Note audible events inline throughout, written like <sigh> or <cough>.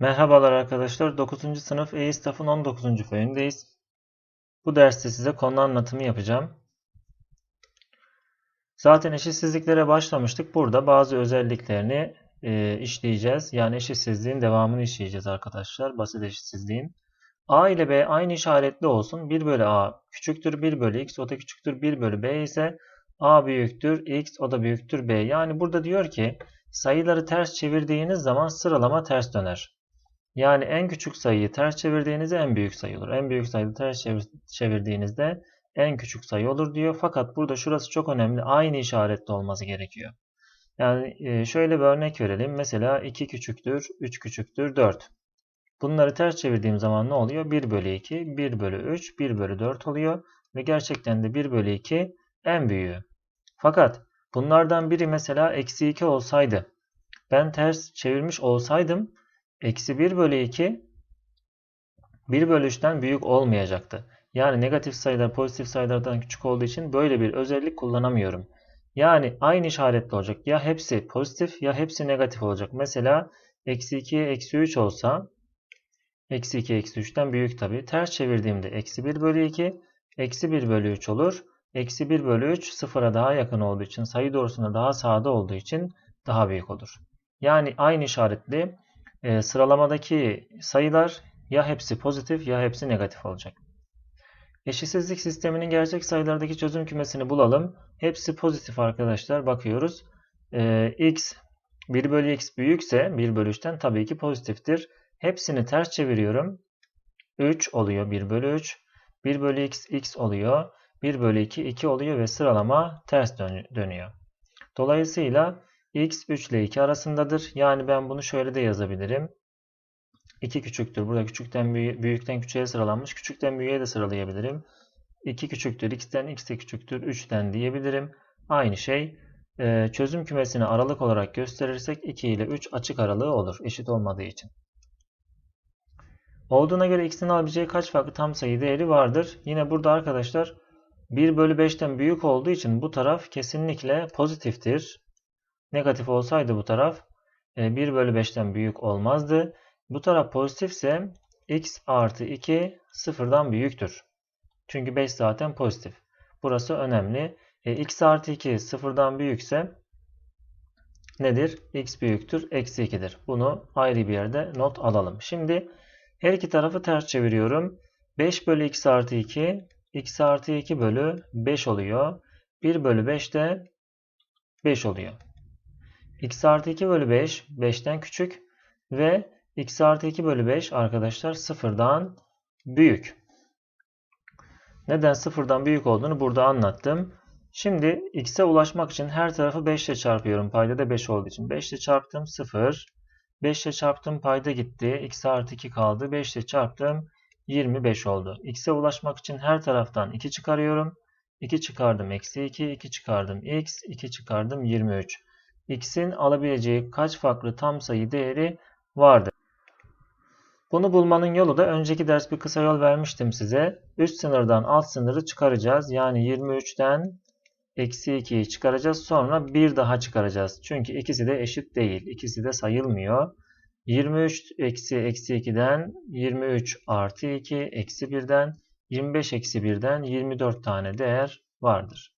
Merhabalar arkadaşlar. 9. sınıf E-Staff'ın 19. bölümündeyiz. Bu derste size konu anlatımı yapacağım. Zaten eşitsizliklere başlamıştık. Burada bazı özelliklerini e, işleyeceğiz. Yani eşitsizliğin devamını işleyeceğiz arkadaşlar. Basit eşitsizliğin. A ile B aynı işaretli olsun. 1 bölü A küçüktür 1 bölü X. O da küçüktür 1 bölü B ise A büyüktür X. O da büyüktür B. Yani burada diyor ki sayıları ters çevirdiğiniz zaman sıralama ters döner. Yani en küçük sayıyı ters çevirdiğinizde en büyük sayı olur. En büyük sayıyı ters çevirdiğinizde en küçük sayı olur diyor. Fakat burada şurası çok önemli. Aynı işaretli olması gerekiyor. Yani e, şöyle bir örnek verelim. Mesela 2 küçüktür, 3 küçüktür, 4. Bunları ters çevirdiğim zaman ne oluyor? 1 bölü 2, 1 bölü 3, 1 bölü 4 oluyor. Ve gerçekten de 1 bölü 2 en büyüğü. Fakat bunlardan biri mesela eksi 2 olsaydı ben ters çevirmiş olsaydım Eksi 1 bölü 2 1 bölü 3'ten büyük olmayacaktı. Yani negatif sayılar pozitif sayılardan küçük olduğu için böyle bir özellik kullanamıyorum. Yani aynı işaretli olacak. Ya hepsi pozitif ya hepsi negatif olacak. Mesela eksi 2'ye eksi 3 olsa eksi 2 eksi 3'ten büyük tabi. Ters çevirdiğimde eksi 1 bölü 2 eksi 1 bölü 3 olur. Eksi 1 bölü 3 sıfıra daha yakın olduğu için sayı doğrusuna daha sağda olduğu için daha büyük olur. Yani aynı işaretli e, sıralamadaki sayılar ya hepsi pozitif ya hepsi negatif olacak. Eşitsizlik sisteminin gerçek sayılardaki çözüm kümesini bulalım. Hepsi pozitif arkadaşlar. Bakıyoruz. E, x 1 bölü x büyükse 1 bölü 3'ten tabii ki pozitiftir. Hepsini ters çeviriyorum. 3 oluyor 1 bölü 3. 1 bölü x x oluyor. 1 bölü 2 2 oluyor ve sıralama ters dönüyor. Dolayısıyla x 3 ile 2 arasındadır. Yani ben bunu şöyle de yazabilirim. 2 küçüktür. Burada küçükten büyük, büyükten küçüğe sıralanmış. Küçükten büyüğe de sıralayabilirim. 2 küçüktür. x'ten x de küçüktür. 3'ten diyebilirim. Aynı şey. Ee, çözüm kümesini aralık olarak gösterirsek 2 ile 3 açık aralığı olur. Eşit olmadığı için. Olduğuna göre x'in alabileceği kaç farklı tam sayı değeri vardır? Yine burada arkadaşlar 1 bölü 5'ten büyük olduğu için bu taraf kesinlikle pozitiftir. Negatif olsaydı bu taraf 1 e, bölü 5'ten büyük olmazdı. Bu taraf pozitifse x artı 2 sıfırdan büyüktür. Çünkü 5 zaten pozitif. Burası önemli. E, x artı 2 sıfırdan büyükse nedir? x büyüktür. Eksi 2'dir. Bunu ayrı bir yerde not alalım. Şimdi her iki tarafı ters çeviriyorum. 5 bölü x artı 2 x artı 2 bölü 5 oluyor. 1 bölü 5 de 5 oluyor x artı 2 bölü 5 5'ten küçük ve x artı 2 bölü 5 arkadaşlar sıfırdan büyük. Neden sıfırdan büyük olduğunu burada anlattım. Şimdi x'e ulaşmak için her tarafı 5 ile çarpıyorum. Payda da 5 olduğu için. 5 ile çarptım 0. 5 ile çarptım payda gitti. x artı 2 kaldı. 5 ile çarptım 25 oldu. x'e ulaşmak için her taraftan 2 çıkarıyorum. 2 çıkardım eksi 2. 2 çıkardım x. 2 çıkardım 23 x'in alabileceği kaç farklı tam sayı değeri vardır? Bunu bulmanın yolu da önceki ders bir kısa yol vermiştim size. Üst sınırdan alt sınırı çıkaracağız. Yani 23'ten eksi 2'yi çıkaracağız. Sonra bir daha çıkaracağız. Çünkü ikisi de eşit değil. İkisi de sayılmıyor. 23 eksi eksi 2'den 23 artı 2 eksi 1'den 25 eksi 1'den 24 tane değer vardır.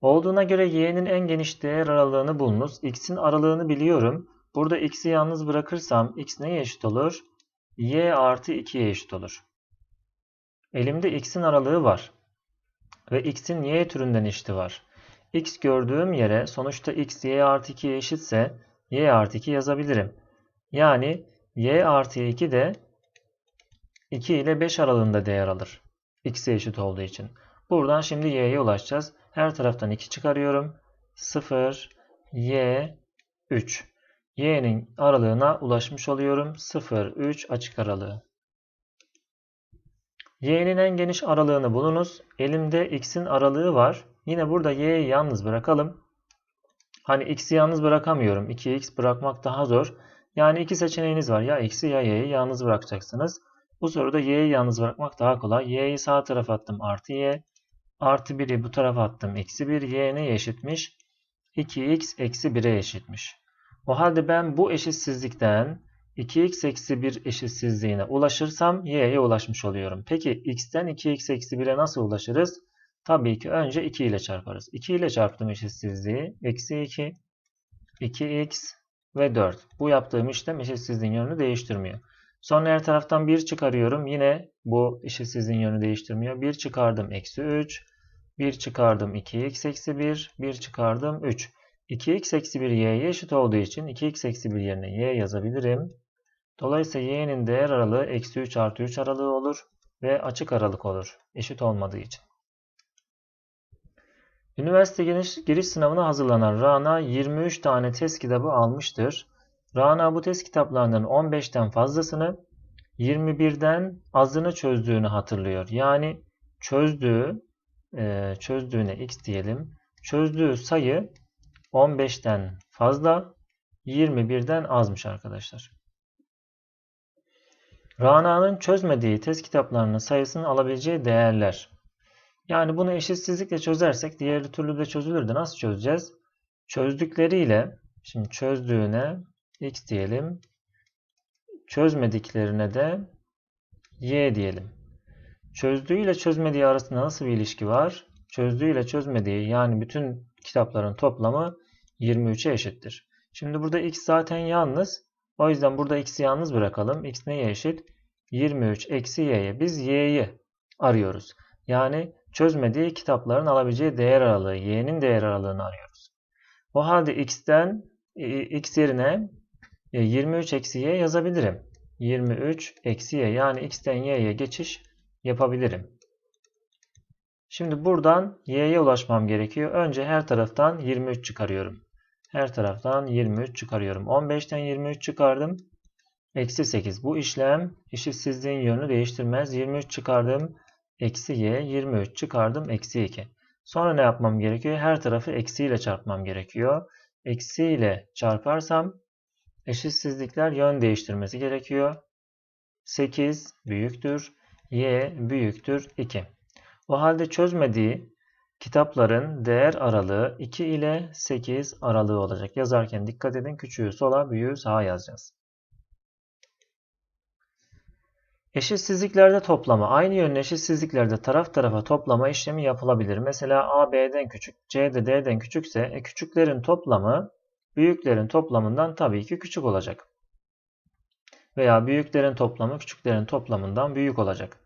Olduğuna göre y'nin en geniş değer aralığını bulunuz. x'in aralığını biliyorum. Burada x'i yalnız bırakırsam x neye eşit olur? y artı 2'ye eşit olur. Elimde x'in aralığı var. Ve x'in y türünden eşiti var. x gördüğüm yere sonuçta x y artı 2'ye eşitse y artı 2 yazabilirim. Yani y artı 2 de 2 ile 5 aralığında değer alır. x'e eşit olduğu için. Buradan şimdi y'ye ulaşacağız. Her taraftan 2 çıkarıyorum. 0, y, 3. y'nin aralığına ulaşmış oluyorum. 0, 3 açık aralığı. y'nin en geniş aralığını bulunuz. Elimde x'in aralığı var. Yine burada y'yi yalnız bırakalım. Hani x'i yalnız bırakamıyorum. 2x bırakmak daha zor. Yani iki seçeneğiniz var. Ya x'i ya y'yi yalnız bırakacaksınız. Bu soruda y'yi yalnız bırakmak daha kolay. y'yi sağ tarafa attım artı y. Artı 1'i bu tarafa attım. Eksi 1 y eşitmiş? 2x eksi 1'e eşitmiş. O halde ben bu eşitsizlikten 2x eksi 1 eşitsizliğine ulaşırsam y'ye ulaşmış oluyorum. Peki x'ten 2x eksi 1'e nasıl ulaşırız? Tabii ki önce 2 ile çarparız. 2 ile çarptım eşitsizliği. Eksi 2, 2x ve 4. Bu yaptığım işlem eşitsizliğin yönünü değiştirmiyor. Sonra her taraftan 1 çıkarıyorum. Yine bu eşitsizliğin yönünü değiştirmiyor. 1 çıkardım eksi 3. 1 çıkardım 2x eksi 1. 1 çıkardım 3. 2x eksi 1 y'ye eşit olduğu için 2x eksi 1 yerine y yazabilirim. Dolayısıyla y'nin değer aralığı eksi 3 artı 3 aralığı olur ve açık aralık olur. Eşit olmadığı için. Üniversite giriş, giriş sınavına hazırlanan Rana 23 tane test kitabı almıştır. Rana bu test kitaplarının 15'ten fazlasını 21'den azını çözdüğünü hatırlıyor. Yani çözdüğü e, çözdüğüne x diyelim. Çözdüğü sayı 15'ten fazla 21'den azmış arkadaşlar. Rana'nın çözmediği test kitaplarının sayısını alabileceği değerler. Yani bunu eşitsizlikle çözersek diğer türlü de çözülürdü. Nasıl çözeceğiz? Çözdükleriyle şimdi çözdüğüne x diyelim. Çözmediklerine de y diyelim. Çözdüğü ile çözmediği arasında nasıl bir ilişki var? Çözdüğü ile çözmediği yani bütün kitapların toplamı 23'e eşittir. Şimdi burada x zaten yalnız. O yüzden burada x'i yalnız bırakalım. x neye eşit? 23 eksi y'ye. Biz y'yi arıyoruz. Yani çözmediği kitapların alabileceği değer aralığı, y'nin değer aralığını arıyoruz. O halde x'ten e, x yerine 23 e, eksi y yazabilirim. 23 eksi y yani x'ten y'ye geçiş yapabilirim. Şimdi buradan y'ye ulaşmam gerekiyor. Önce her taraftan 23 çıkarıyorum. Her taraftan 23 çıkarıyorum. 15'ten 23 çıkardım. Eksi 8. Bu işlem eşitsizliğin yönünü değiştirmez. 23 çıkardım. Eksi y. 23 çıkardım. Eksi 2. Sonra ne yapmam gerekiyor? Her tarafı eksi ile çarpmam gerekiyor. Eksi ile çarparsam eşitsizlikler yön değiştirmesi gerekiyor. 8 büyüktür. Y büyüktür 2. O halde çözmediği kitapların değer aralığı 2 ile 8 aralığı olacak. Yazarken dikkat edin küçüğü sola büyüğü sağa yazacağız. Eşitsizliklerde toplama. Aynı yönlü eşitsizliklerde taraf tarafa toplama işlemi yapılabilir. Mesela A B'den küçük, C de D'den küçükse e, küçüklerin toplamı büyüklerin toplamından tabii ki küçük olacak. Veya büyüklerin toplamı küçüklerin toplamından büyük olacak.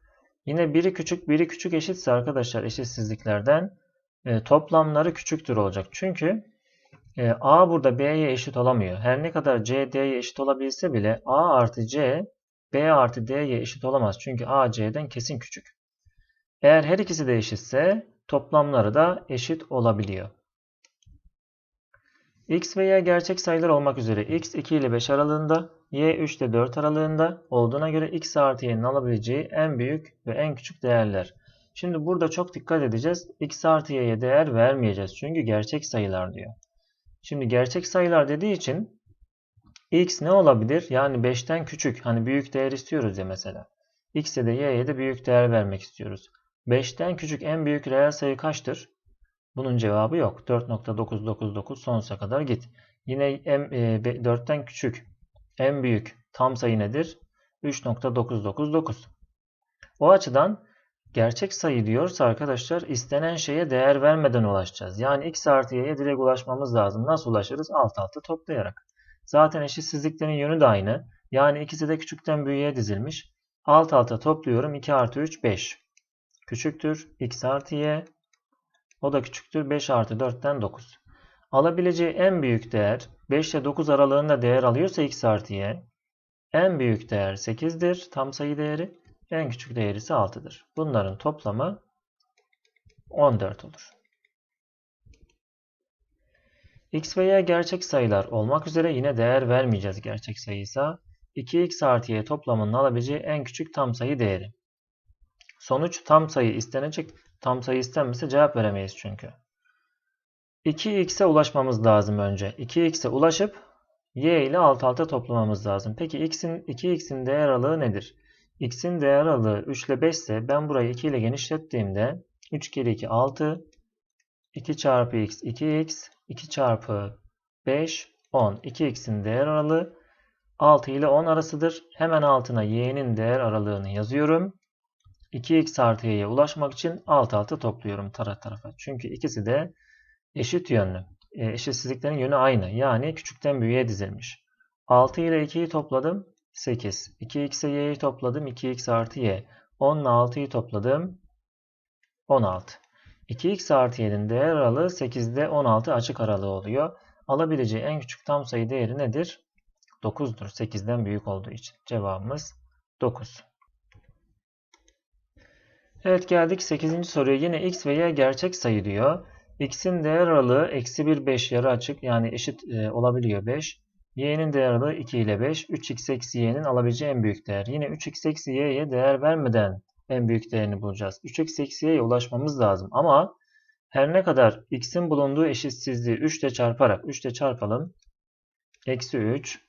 Yine biri küçük biri küçük eşitse arkadaşlar eşitsizliklerden e, toplamları küçüktür olacak. Çünkü e, A burada B'ye eşit olamıyor. Her ne kadar C D'ye eşit olabilse bile A artı C B artı D'ye eşit olamaz. Çünkü A C'den kesin küçük. Eğer her ikisi de eşitse toplamları da eşit olabiliyor. X ve Y gerçek sayılar olmak üzere X 2 ile 5 aralığında, Y 3 ile 4 aralığında olduğuna göre X artı Y'nin alabileceği en büyük ve en küçük değerler. Şimdi burada çok dikkat edeceğiz. X artı Y'ye değer vermeyeceğiz. Çünkü gerçek sayılar diyor. Şimdi gerçek sayılar dediği için X ne olabilir? Yani 5'ten küçük. Hani büyük değer istiyoruz ya mesela. X'e de Y'ye de büyük değer vermek istiyoruz. 5'ten küçük en büyük reel sayı kaçtır? Bunun cevabı yok. 4.999 sonsuza kadar git. Yine M, e, 4'ten küçük en büyük tam sayı nedir? 3.999. O açıdan gerçek sayı diyorsa arkadaşlar istenen şeye değer vermeden ulaşacağız. Yani x artı y'ye direkt ulaşmamız lazım. Nasıl ulaşırız? Alt alta toplayarak. Zaten eşitsizliklerin yönü de aynı. Yani ikisi de küçükten büyüğe dizilmiş. Alt alta topluyorum. 2 artı 3 5. Küçüktür. x artı y. O da küçüktür. 5 artı 4'ten 9. Alabileceği en büyük değer 5 ile 9 aralığında değer alıyorsa x artı y. En büyük değer 8'dir. Tam sayı değeri. En küçük değeri ise 6'dır. Bunların toplamı 14 olur. x ve y gerçek sayılar olmak üzere yine değer vermeyeceğiz gerçek sayıysa. 2x artı y toplamının alabileceği en küçük tam sayı değeri. Sonuç tam sayı istenecek. Tam sayı istenmese cevap veremeyiz çünkü. 2x'e ulaşmamız lazım önce. 2x'e ulaşıp y ile alt alta toplamamız lazım. Peki x'in 2x'in değer aralığı nedir? x'in değer aralığı 3 ile 5 ise ben burayı 2 ile genişlettiğimde 3 kere 2 6 2 çarpı x 2x 2 çarpı 5 10. 2x'in değer aralığı 6 ile 10 arasıdır. Hemen altına y'nin değer aralığını yazıyorum. 2x artı y'ye ulaşmak için alt alta topluyorum taraf tarafa. Çünkü ikisi de eşit yönlü. E, eşitsizliklerin yönü aynı. Yani küçükten büyüğe dizilmiş. 6 ile 2'yi topladım. 8. 2x'e y'yi topladım. 2x artı y. 10 ile 6'yı topladım. 16. 2x artı y'nin değer aralığı 8'de 16 açık aralığı oluyor. Alabileceği en küçük tam sayı değeri nedir? 9'dur. 8'den büyük olduğu için. Cevabımız 9. Evet geldik 8. soruya. Yine x ve y gerçek sayı diyor. x'in değer aralığı eksi 1 5 yarı açık yani eşit e, olabiliyor 5. y'nin değer aralığı 2 ile 5. 3x eksi y'nin alabileceği en büyük değer. Yine 3x eksi y'ye değer vermeden en büyük değerini bulacağız. 3x eksi y'ye ulaşmamız lazım. Ama her ne kadar x'in bulunduğu eşitsizliği 3 ile çarparak 3 ile çarpalım. Eksi 3.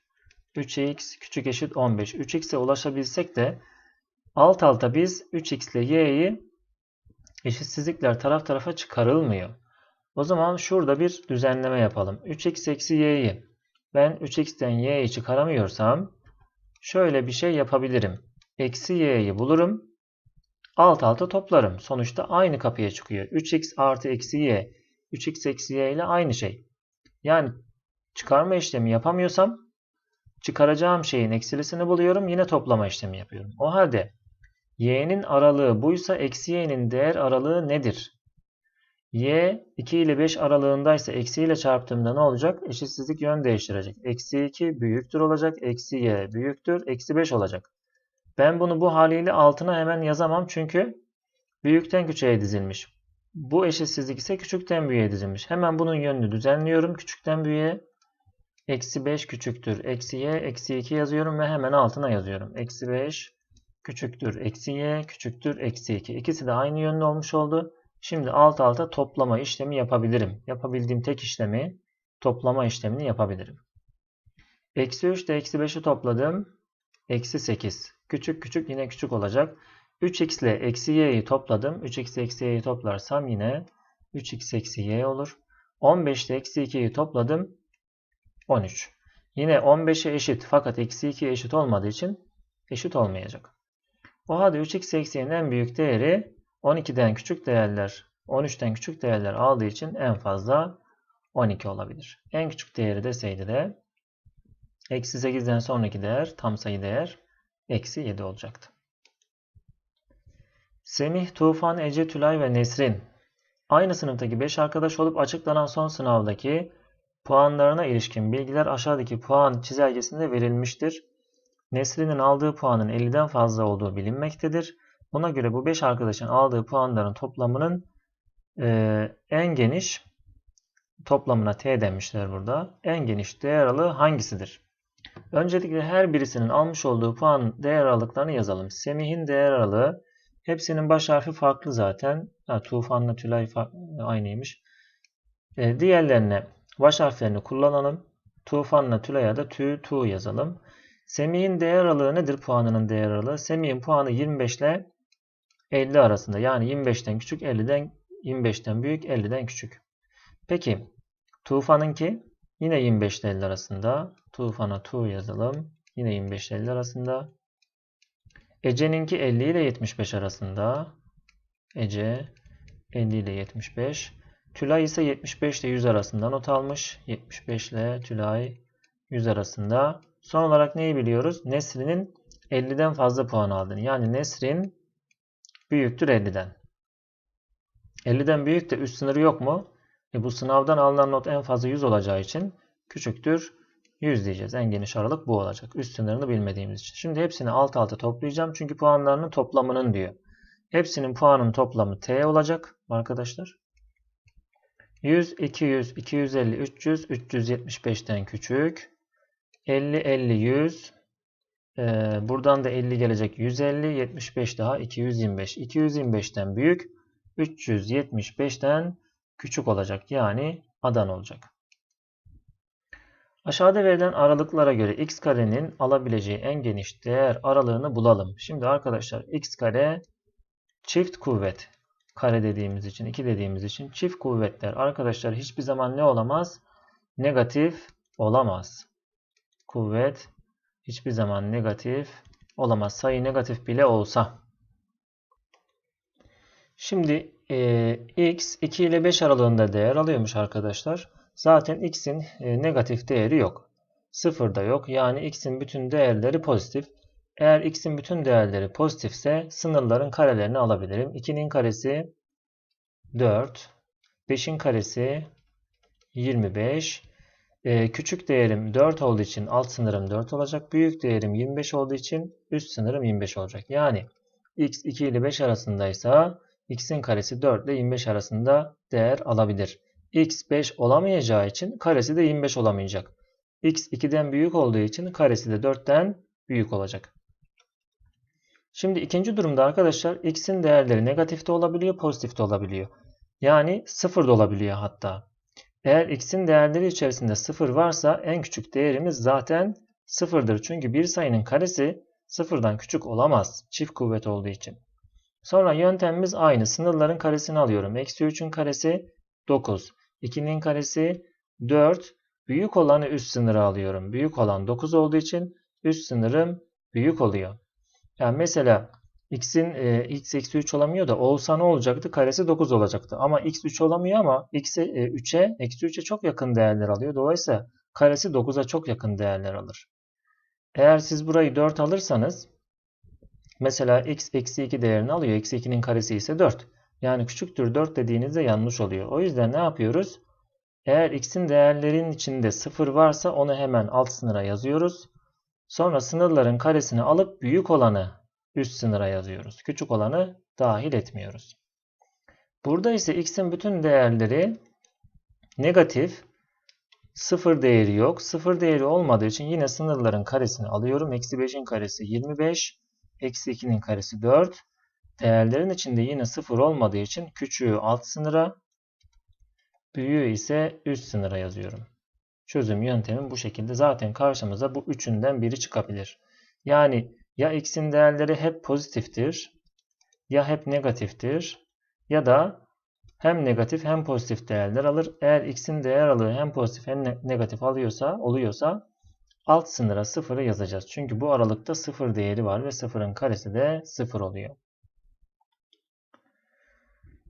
3x küçük eşit 15. 3x'e ulaşabilsek de alt alta biz 3x ile y'yi eşitsizlikler taraf tarafa çıkarılmıyor. O zaman şurada bir düzenleme yapalım. 3x eksi y'yi ben 3x'ten y'yi çıkaramıyorsam şöyle bir şey yapabilirim. Eksi y'yi bulurum. Alt alta toplarım. Sonuçta aynı kapıya çıkıyor. 3x artı eksi y. 3x eksi y ile aynı şey. Yani çıkarma işlemi yapamıyorsam çıkaracağım şeyin eksilisini buluyorum. Yine toplama işlemi yapıyorum. O halde y'nin aralığı buysa eksi y'nin değer aralığı nedir? y 2 ile 5 aralığındaysa eksi ile çarptığımda ne olacak? Eşitsizlik yön değiştirecek. Eksi 2 büyüktür olacak. Eksi y büyüktür. Eksi 5 olacak. Ben bunu bu haliyle altına hemen yazamam çünkü büyükten küçüğe dizilmiş. Bu eşitsizlik ise küçükten büyüğe dizilmiş. Hemen bunun yönünü düzenliyorum. Küçükten büyüğe eksi 5 küçüktür. Eksi y eksi 2 yazıyorum ve hemen altına yazıyorum. Eksi 5 küçüktür. Eksi y küçüktür. Eksi 2. İkisi de aynı yönlü olmuş oldu. Şimdi alt alta toplama işlemi yapabilirim. Yapabildiğim tek işlemi toplama işlemini yapabilirim. Eksi 3 ile eksi 5'i topladım. Eksi 8. Küçük küçük yine küçük olacak. 3x ile eksi y'yi topladım. 3x eksi y'yi toplarsam yine 3x eksi y olur. 15 ile eksi 2'yi topladım. 13. Yine 15'e eşit fakat eksi 2'ye eşit olmadığı için eşit olmayacak. O halde 3x eksi y'nin en büyük değeri 12'den küçük değerler 13'ten küçük değerler aldığı için en fazla 12 olabilir. En küçük değeri deseydi de eksi 8'den sonraki değer tam sayı değer eksi 7 olacaktı. Semih, Tufan, Ece, Tülay ve Nesrin aynı sınıftaki 5 arkadaş olup açıklanan son sınavdaki puanlarına ilişkin bilgiler aşağıdaki puan çizelgesinde verilmiştir. Nesrin'in aldığı puanın 50'den fazla olduğu bilinmektedir. Buna göre bu 5 arkadaşın aldığı puanların toplamının e, en geniş toplamına T demişler burada. En geniş değer aralığı hangisidir? Öncelikle her birisinin almış olduğu puan değer aralıklarını yazalım. Semih'in değer aralığı hepsinin baş harfi farklı zaten. Ha, Tufan'la Tülay aynıymış. E, diğerlerine baş harflerini kullanalım. Tufan'la Tülay'a da tü, tu yazalım. Semih'in değer aralığı nedir puanının değer aralığı? Semih'in puanı 25 ile 50 arasında. Yani 25'ten küçük 50'den 25'ten büyük 50'den küçük. Peki Tufan'ınki yine 25 ile 50 arasında. Tufan'a tu yazalım. Yine 25 ile 50 arasında. Ece'ninki 50 ile 75 arasında. Ece 50 ile 75. Tülay ise 75 ile 100 arasında not almış. 75 ile Tülay 100 arasında. Son olarak neyi biliyoruz? Nesrin'in 50'den fazla puan aldığını. Yani Nesrin büyüktür 50'den. 50'den büyük de üst sınırı yok mu? E bu sınavdan alınan not en fazla 100 olacağı için küçüktür 100 diyeceğiz. En geniş aralık bu olacak. Üst sınırını bilmediğimiz için. Şimdi hepsini alt alta toplayacağım. Çünkü puanlarının toplamının diyor. Hepsinin puanın toplamı T olacak arkadaşlar. 100, 200, 250, 300, 375'ten küçük. 50, 50, 100. Ee, buradan da 50 gelecek. 150, 75 daha 225. 225'ten büyük. 375'ten küçük olacak. Yani adan olacak. Aşağıda verilen aralıklara göre x karenin alabileceği en geniş değer aralığını bulalım. Şimdi arkadaşlar x kare çift kuvvet kare dediğimiz için 2 dediğimiz için çift kuvvetler arkadaşlar hiçbir zaman ne olamaz? Negatif olamaz. Kuvvet hiçbir zaman negatif olamaz. Sayı negatif bile olsa. Şimdi e, x 2 ile 5 aralığında değer alıyormuş arkadaşlar. Zaten x'in e, negatif değeri yok. 0 da yok. Yani x'in bütün değerleri pozitif. Eğer x'in bütün değerleri pozitifse sınırların karelerini alabilirim. 2'nin karesi 4. 5'in karesi 25. Ee, küçük değerim 4 olduğu için alt sınırım 4 olacak. Büyük değerim 25 olduğu için üst sınırım 25 olacak. Yani x 2 ile 5 arasındaysa x'in karesi 4 ile 25 arasında değer alabilir. x 5 olamayacağı için karesi de 25 olamayacak. x 2'den büyük olduğu için karesi de 4'ten büyük olacak. Şimdi ikinci durumda arkadaşlar x'in değerleri negatif de olabiliyor, pozitif de olabiliyor. Yani 0 da olabiliyor hatta. Eğer x'in değerleri içerisinde 0 varsa en küçük değerimiz zaten 0'dır. Çünkü bir sayının karesi 0'dan küçük olamaz. Çift kuvvet olduğu için. Sonra yöntemimiz aynı. Sınırların karesini alıyorum. Eksi 3'ün karesi 9. 2'nin karesi 4. Büyük olanı üst sınırı alıyorum. Büyük olan 9 olduğu için üst sınırım büyük oluyor. Yani mesela x'in e, x eksi 3 olamıyor da olsa ne olacaktı? Karesi 9 olacaktı. Ama x 3 olamıyor ama x'e e, 3'e eksi 3'e çok yakın değerler alıyor. Dolayısıyla karesi 9'a çok yakın değerler alır. Eğer siz burayı 4 alırsanız mesela x eksi 2 değerini alıyor. Eksi 2'nin karesi ise 4. Yani küçüktür 4 dediğinizde yanlış oluyor. O yüzden ne yapıyoruz? Eğer x'in değerlerin içinde 0 varsa onu hemen alt sınıra yazıyoruz. Sonra sınırların karesini alıp büyük olanı üst sınıra yazıyoruz. Küçük olanı dahil etmiyoruz. Burada ise x'in bütün değerleri negatif. Sıfır değeri yok. Sıfır değeri olmadığı için yine sınırların karesini alıyorum. Eksi 5'in karesi 25. Eksi 2'nin karesi 4. Değerlerin içinde yine sıfır olmadığı için küçüğü alt sınıra, büyüğü ise üst sınıra yazıyorum. Çözüm yöntemi bu şekilde. Zaten karşımıza bu üçünden biri çıkabilir. Yani ya x'in değerleri hep pozitiftir ya hep negatiftir ya da hem negatif hem pozitif değerler alır. Eğer x'in değer aldığı hem pozitif hem negatif alıyorsa oluyorsa alt sınıra sıfırı yazacağız. Çünkü bu aralıkta sıfır değeri var ve sıfırın karesi de sıfır oluyor.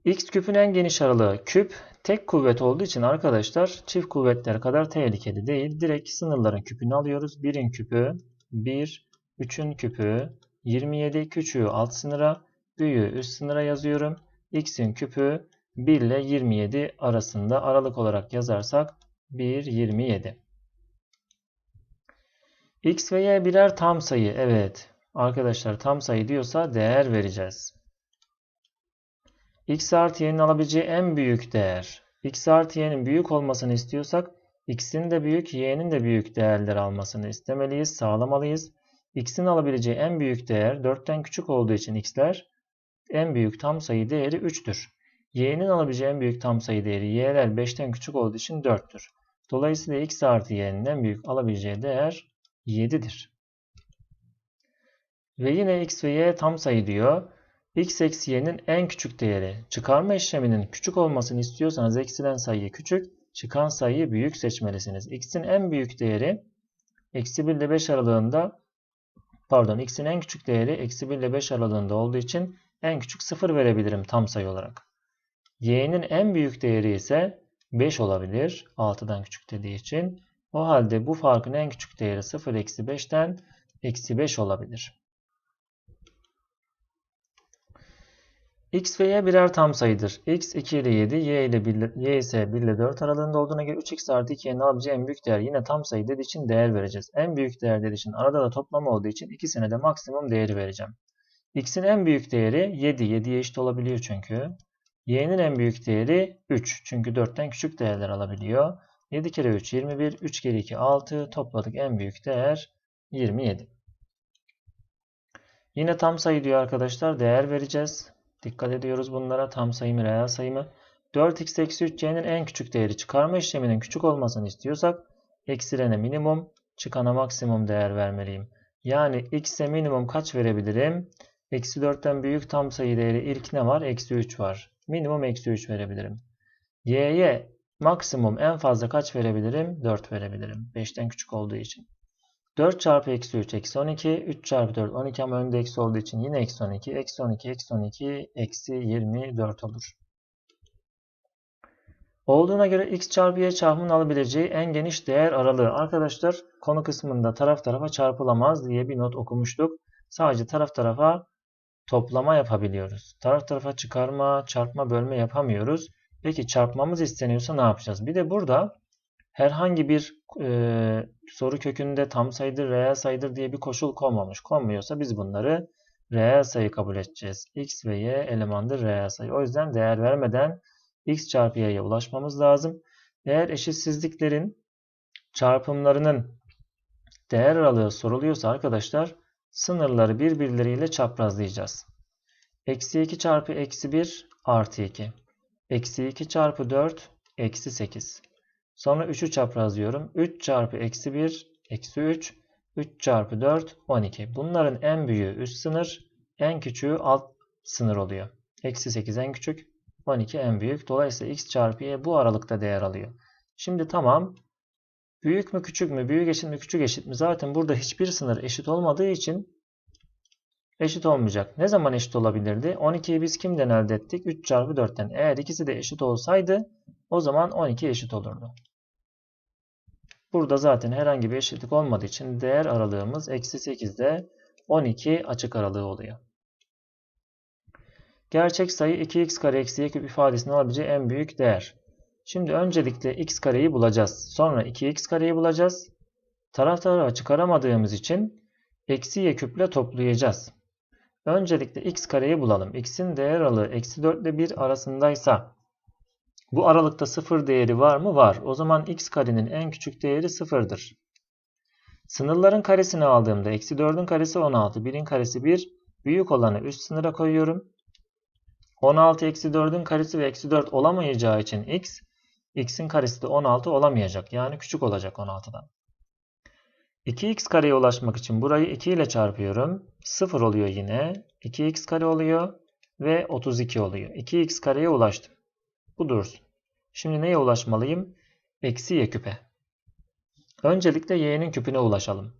X küpün en geniş aralığı küp. Tek kuvvet olduğu için arkadaşlar çift kuvvetler kadar tehlikeli değil. Direkt sınırların küpünü alıyoruz. 1'in küpü 1, 3'ün küpü 27, küçüğü alt sınıra, büyüğü üst sınıra yazıyorum. X'in küpü 1 ile 27 arasında aralık olarak yazarsak 1, 27. X ve Y birer tam sayı. Evet. Arkadaşlar tam sayı diyorsa değer vereceğiz x artı y'nin alabileceği en büyük değer. x artı y'nin büyük olmasını istiyorsak x'in de büyük, y'nin de büyük değerler almasını istemeliyiz, sağlamalıyız. X'in alabileceği en büyük değer 4'ten küçük olduğu için x'ler en büyük tam sayı değeri 3'tür. y'nin alabileceği en büyük tam sayı değeri y'ler 5'ten küçük olduğu için 4'tür. Dolayısıyla x artı y'nin en büyük alabileceği değer 7'dir. Ve yine x ve y tam sayı diyor x eksi y'nin en küçük değeri. Çıkarma işleminin küçük olmasını istiyorsanız eksilen sayıyı küçük, çıkan sayıyı büyük seçmelisiniz. x'in en büyük değeri eksi 1 ile 5 aralığında pardon x'in en küçük değeri eksi 1 ile 5 aralığında olduğu için en küçük 0 verebilirim tam sayı olarak. y'nin en büyük değeri ise 5 olabilir 6'dan küçük dediği için. O halde bu farkın en küçük değeri 0 eksi 5'ten eksi 5 olabilir. X ve y birer tam sayıdır. x 2 ile 7, y ile 1, y ise 1 ile 4 aralığında olduğuna göre 3x artı 2y'nin alabileceği en büyük değer yine tam sayı dediği için değer vereceğiz. En büyük değer dediği için arada da toplama olduğu için ikisine de maksimum değeri vereceğim. x'in en büyük değeri 7. 7'ye eşit olabiliyor çünkü. y'nin en büyük değeri 3. Çünkü 4'ten küçük değerler alabiliyor. 7 kere 3 21, 3 kere 2 6 topladık en büyük değer 27. Yine tam sayı diyor arkadaşlar değer vereceğiz. Dikkat ediyoruz bunlara. Tam sayı mı, reel sayı mı? 4x eksi 3c'nin en küçük değeri çıkarma işleminin küçük olmasını istiyorsak eksilene minimum, çıkana maksimum değer vermeliyim. Yani x'e minimum kaç verebilirim? Eksi 4'ten büyük tam sayı değeri ilk ne var? Eksi 3 var. Minimum eksi 3 verebilirim. y'ye Maksimum en fazla kaç verebilirim? 4 verebilirim. 5'ten küçük olduğu için. 4 çarpı eksi 3 eksi 12. 3 çarpı 4 12 ama önde eksi olduğu için yine eksi 12. Eksi 12 eksi 12 eksi 24 olur. Olduğuna göre x çarpı y çarpımının alabileceği en geniş değer aralığı. Arkadaşlar konu kısmında taraf tarafa çarpılamaz diye bir not okumuştuk. Sadece taraf tarafa toplama yapabiliyoruz. Taraf tarafa çıkarma, çarpma, bölme yapamıyoruz. Peki çarpmamız isteniyorsa ne yapacağız? Bir de burada herhangi bir e, soru kökünde tam sayıdır, reel sayıdır diye bir koşul konmamış. Konmuyorsa biz bunları reel sayı kabul edeceğiz. x ve y elemandır reel sayı. O yüzden değer vermeden x çarpı y'ye ulaşmamız lazım. Eğer eşitsizliklerin çarpımlarının değer aralığı soruluyorsa arkadaşlar sınırları birbirleriyle çaprazlayacağız. Eksi 2 çarpı eksi 1 artı 2. Eksi 2 çarpı 4 eksi 8. Sonra 3'ü çaprazlıyorum. 3 çarpı eksi 1 eksi 3. 3 çarpı 4 12. Bunların en büyüğü üst sınır. En küçüğü alt sınır oluyor. Eksi 8 en küçük. 12 en büyük. Dolayısıyla x çarpı y bu aralıkta değer alıyor. Şimdi tamam. Büyük mü küçük mü? Büyük eşit mi küçük eşit mi? Zaten burada hiçbir sınır eşit olmadığı için eşit olmayacak. Ne zaman eşit olabilirdi? 12'yi biz kimden elde ettik? 3 çarpı 4'ten. Eğer ikisi de eşit olsaydı o zaman 12 eşit olurdu. Burada zaten herhangi bir eşitlik olmadığı için değer aralığımız eksi 8'de 12 açık aralığı oluyor. Gerçek sayı 2x kare eksi y küp ifadesini alabileceği en büyük değer. Şimdi öncelikle x kareyi bulacağız. Sonra 2x kareyi bulacağız. Taraf tarafa çıkaramadığımız için eksi y küple toplayacağız. Öncelikle x kareyi bulalım. x'in değer aralığı eksi 4 ile 1 arasındaysa bu aralıkta 0 değeri var mı? Var. O zaman x karenin en küçük değeri 0'dır. Sınırların karesini aldığımda eksi 4'ün karesi 16, 1'in karesi 1. Büyük olanı üst sınıra koyuyorum. 16 eksi 4'ün karesi ve eksi 4 olamayacağı için x, x'in karesi de 16 olamayacak. Yani küçük olacak 16'dan. 2x kareye ulaşmak için burayı 2 ile çarpıyorum. 0 oluyor yine. 2x kare oluyor ve 32 oluyor. 2x kareye ulaştım. Bu dursun. Şimdi neye ulaşmalıyım? Eksi y küpe. Öncelikle y'nin küpüne ulaşalım.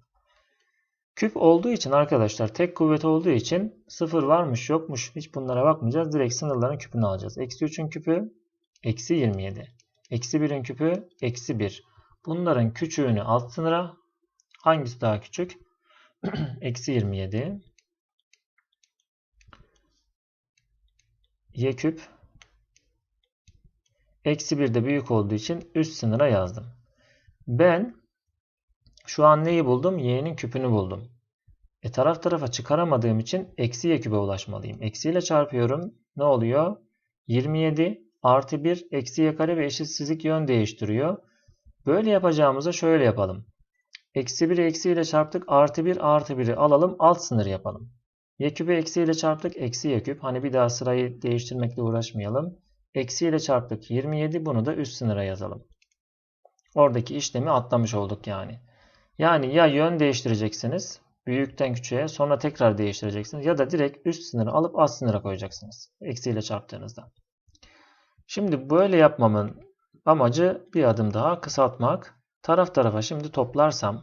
Küp olduğu için arkadaşlar tek kuvvet olduğu için 0 varmış yokmuş hiç bunlara bakmayacağız. Direkt sınırların küpünü alacağız. Eksi 3'ün küpü eksi 27. Eksi 1'in küpü eksi 1. Bunların küçüğünü alt sınıra hangisi daha küçük? <clears throat> eksi 27. Y küp eksi 1 de büyük olduğu için üst sınıra yazdım. Ben şu an neyi buldum? Y'nin küpünü buldum. E taraf tarafa çıkaramadığım için eksi y küpe ulaşmalıyım. Eksi ile çarpıyorum. Ne oluyor? 27 artı 1 eksi y kare ve eşitsizlik yön değiştiriyor. Böyle yapacağımıza şöyle yapalım. Eksi 1'i eksi ile çarptık. Artı 1 artı 1'i alalım. Alt sınır yapalım. Y küpü eksi ile çarptık. Eksi y küp. Hani bir daha sırayı değiştirmekle uğraşmayalım. Eksi ile çarptık 27. Bunu da üst sınıra yazalım. Oradaki işlemi atlamış olduk yani. Yani ya yön değiştireceksiniz büyükten küçüğe sonra tekrar değiştireceksiniz ya da direkt üst sınırı alıp alt sınıra koyacaksınız eksiyle çarptığınızda. Şimdi böyle yapmamın amacı bir adım daha kısaltmak. Taraf tarafa şimdi toplarsam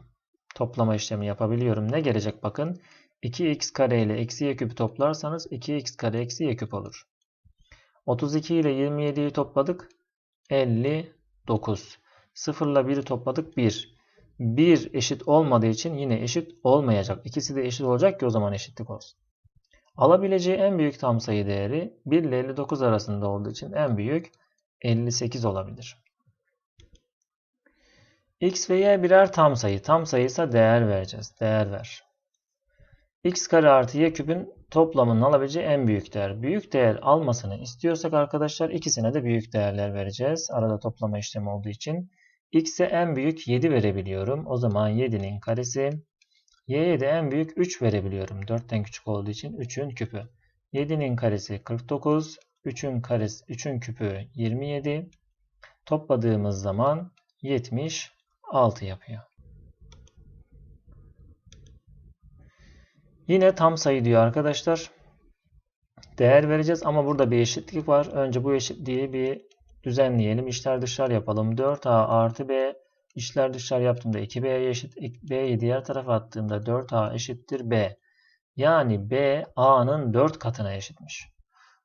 toplama işlemi yapabiliyorum. Ne gelecek bakın. 2x kare ile eksi y küpü toplarsanız 2x kare eksi y küp olur. 32 ile 27'yi topladık. 59. 0 ile 1'i topladık. 1. 1 eşit olmadığı için yine eşit olmayacak. İkisi de eşit olacak ki o zaman eşitlik olsun. Alabileceği en büyük tam sayı değeri 1 ile 59 arasında olduğu için en büyük 58 olabilir. X ve Y birer tam sayı. Tam sayıysa değer vereceğiz. Değer ver. X kare artı Y küpün toplamının alabileceği en büyük değer. Büyük değer almasını istiyorsak arkadaşlar ikisine de büyük değerler vereceğiz. Arada toplama işlemi olduğu için. X'e en büyük 7 verebiliyorum. O zaman 7'nin karesi. Y'ye de en büyük 3 verebiliyorum. 4'ten küçük olduğu için 3'ün küpü. 7'nin karesi 49. 3'ün karesi 3'ün küpü 27. Topladığımız zaman 76 yapıyor. Yine tam sayı diyor arkadaşlar. Değer vereceğiz ama burada bir eşitlik var. Önce bu eşitliği bir düzenleyelim. İşler dışlar yapalım. 4a artı b işler dışlar yaptığımda 2b'ye eşit. b'yi diğer tarafa attığımda 4a eşittir b. Yani b a'nın 4 katına eşitmiş.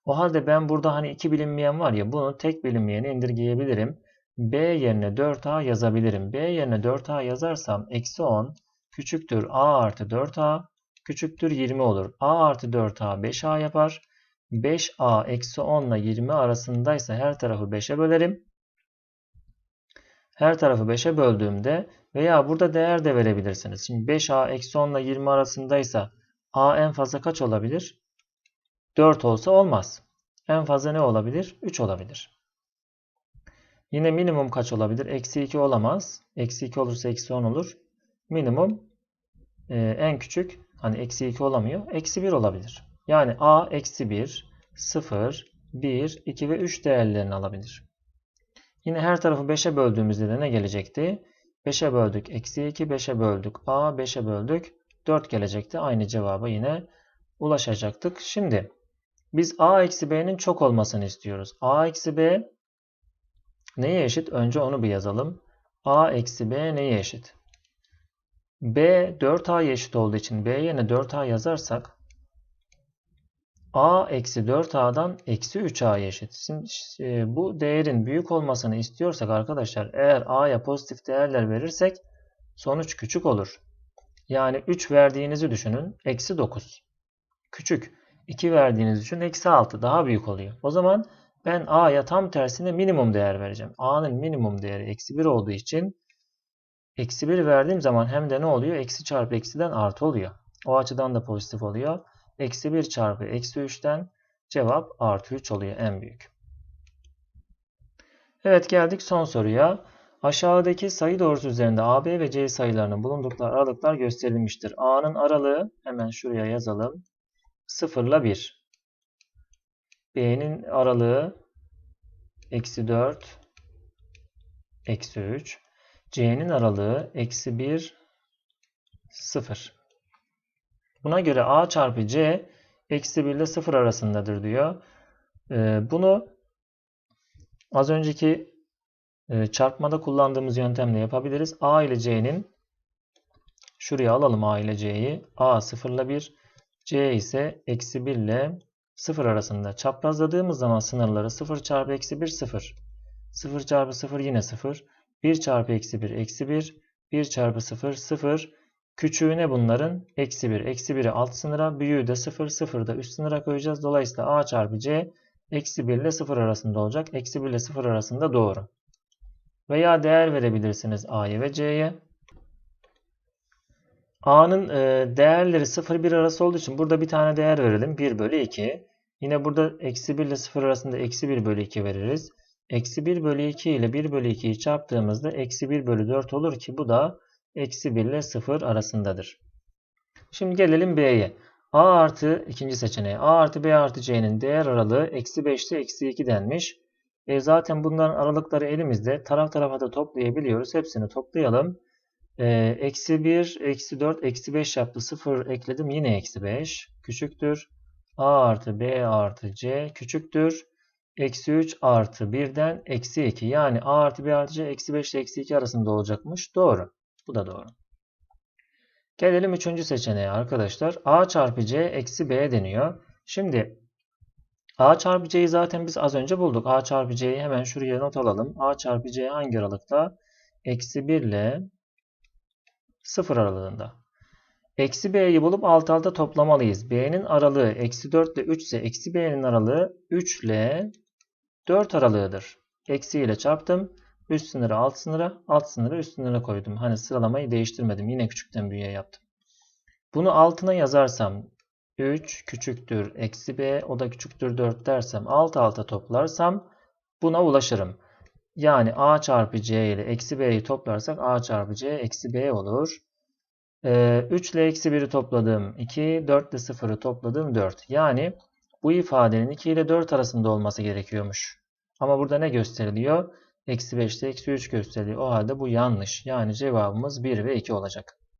O halde ben burada hani iki bilinmeyen var ya bunu tek bilinmeyene indirgeyebilirim. b yerine 4a yazabilirim. b yerine 4a yazarsam eksi 10 küçüktür a artı 4a küçüktür 20 olur. a artı 4a 5a yapar. 5a eksi 10 ile 20 arasındaysa her tarafı 5'e bölerim. Her tarafı 5'e böldüğümde veya burada değer de verebilirsiniz. Şimdi 5a eksi 10 ile 20 arasındaysa a en fazla kaç olabilir? 4 olsa olmaz. En fazla ne olabilir? 3 olabilir. Yine minimum kaç olabilir? Eksi 2 olamaz. Eksi 2 olursa eksi 10 olur. Minimum e, en küçük hani eksi 2 olamıyor. Eksi 1 olabilir. Yani a eksi 1, 0, 1, 2 ve 3 değerlerini alabilir. Yine her tarafı 5'e böldüğümüzde de ne gelecekti? 5'e böldük. Eksi 2, 5'e böldük. A, 5'e böldük. 4 gelecekti. Aynı cevaba yine ulaşacaktık. Şimdi biz a eksi b'nin çok olmasını istiyoruz. a eksi b neye eşit? Önce onu bir yazalım. a eksi b neye eşit? B 4a'ya eşit olduğu için b yerine 4a yazarsak a eksi 4a'dan eksi 3a'ya eşit. Şimdi e, bu değerin büyük olmasını istiyorsak arkadaşlar eğer a'ya pozitif değerler verirsek sonuç küçük olur. Yani 3 verdiğinizi düşünün. Eksi 9. Küçük. 2 verdiğiniz için eksi 6 daha büyük oluyor. O zaman ben a'ya tam tersine minimum değer vereceğim. a'nın minimum değeri eksi 1 olduğu için eksi 1 verdiğim zaman hem de ne oluyor? Eksi çarpı eksiden artı oluyor. O açıdan da pozitif oluyor. Eksi 1 çarpı eksi 3'ten cevap artı 3 oluyor en büyük. Evet geldik son soruya. Aşağıdaki sayı doğrusu üzerinde AB ve C sayılarının bulundukları aralıklar gösterilmiştir. A'nın aralığı hemen şuraya yazalım. 0 ile 1. B'nin aralığı eksi 4 eksi 3. C'nin aralığı eksi 1 0. Buna göre A çarpı C eksi 1 ile 0 arasındadır diyor. Ee, bunu az önceki e, çarpmada kullandığımız yöntemle yapabiliriz. A ile C'nin şuraya alalım A ile C'yi. A 0 ile 1 C ise eksi 1 ile 0 arasında. Çaprazladığımız zaman sınırları 0 çarpı eksi 1 0. 0 çarpı 0 yine 0. 1 çarpı eksi 1 eksi 1. 1 çarpı 0 0. Küçüğüne bunların eksi 1. Eksi 1'i alt sınıra. Büyüğü de 0. 0 da üst sınıra koyacağız. Dolayısıyla A çarpı C eksi 1 ile 0 arasında olacak. Eksi 1 ile 0 arasında doğru. Veya değer verebilirsiniz A'ya ve C'ye. A'nın e, değerleri 0-1 arası olduğu için burada bir tane değer verelim. 1 bölü 2. Yine burada eksi 1 ile 0 arasında eksi 1 bölü 2 veririz. Eksi 1 bölü 2 ile 1 bölü 2'yi çarptığımızda eksi 1 bölü 4 olur ki bu da eksi 1 ile 0 arasındadır. Şimdi gelelim B'ye. A artı ikinci seçeneğe. A artı B artı C'nin değer aralığı eksi 5 ile eksi 2 denmiş. E zaten bunların aralıkları elimizde. Taraf tarafa da toplayabiliyoruz. Hepsini toplayalım. E, eksi 1, eksi 4, eksi 5 yaptı. 0 ekledim. Yine eksi 5. Küçüktür. A artı B artı C küçüktür. Eksi 3 artı 1'den eksi 2. Yani A artı B artı C eksi 5 ile eksi 2 arasında olacakmış. Doğru. Bu da doğru. Gelelim üçüncü seçeneğe arkadaşlar. A çarpı C eksi B deniyor. Şimdi A çarpı C'yi zaten biz az önce bulduk. A çarpı C'yi hemen şuraya not alalım. A çarpı C hangi aralıkta? Eksi 1 ile 0 aralığında. Eksi B'yi bulup alt alta toplamalıyız. B'nin aralığı eksi 4 ile 3 ise eksi B'nin aralığı 3 ile 4 aralığıdır. Eksi ile çarptım. Üst sınırı alt sınıra, alt sınırı üst sınıra koydum. Hani sıralamayı değiştirmedim. Yine küçükten büyüğe yaptım. Bunu altına yazarsam 3 küçüktür eksi b o da küçüktür 4 dersem alt alta toplarsam buna ulaşırım. Yani a çarpı c ile eksi b'yi toplarsak a çarpı c eksi b olur. Ee, 3 ile eksi 1'i topladım 2, 4 ile 0'ı topladım 4. Yani bu ifadenin 2 ile 4 arasında olması gerekiyormuş. Ama burada ne gösteriliyor? Eksi 5 ile eksi 3 gösteriliyor. O halde bu yanlış. Yani cevabımız 1 ve 2 olacak.